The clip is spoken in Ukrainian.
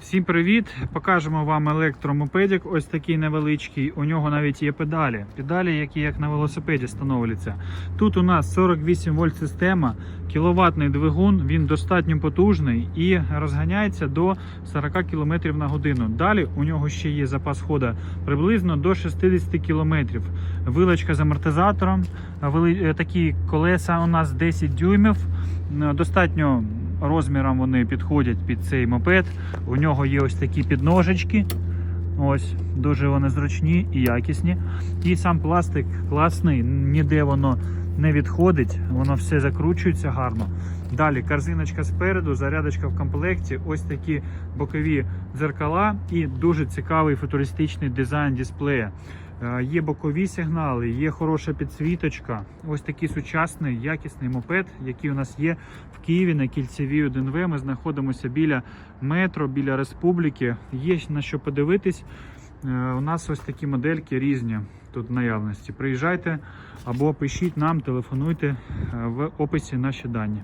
Всім привіт! Покажемо вам електромопедик. Ось такий невеличкий. У нього навіть є педалі. Педалі, які як на велосипеді встановлюються. Тут у нас 48 вольт система, кіловатний двигун. Він достатньо потужний і розганяється до 40 км на годину. Далі у нього ще є запас хода приблизно до 60 км. Вилочка з амортизатором. Е, Такі колеса у нас 10 дюймів. Достатньо розміром вони підходять під цей мопед. У нього є ось такі підножечки. Ось, дуже вони зручні і якісні. І сам пластик класний, ніде воно не відходить, воно все закручується гарно. Далі корзиночка спереду, зарядочка в комплекті, ось такі бокові дзеркала і дуже цікавий футуристичний дизайн дисплея. Е, Є бокові сигнали, є хороша підсвіточка. Ось такий сучасний, якісний мопед, який у нас є в Києві на кільцевій 1В. Ми знаходимося біля метро, біля республіки. Є на що подивитись. Е, У нас ось такі модельки різні тут наявності. Приїжджайте або пишіть нам, телефонуйте е, в описі наші дані.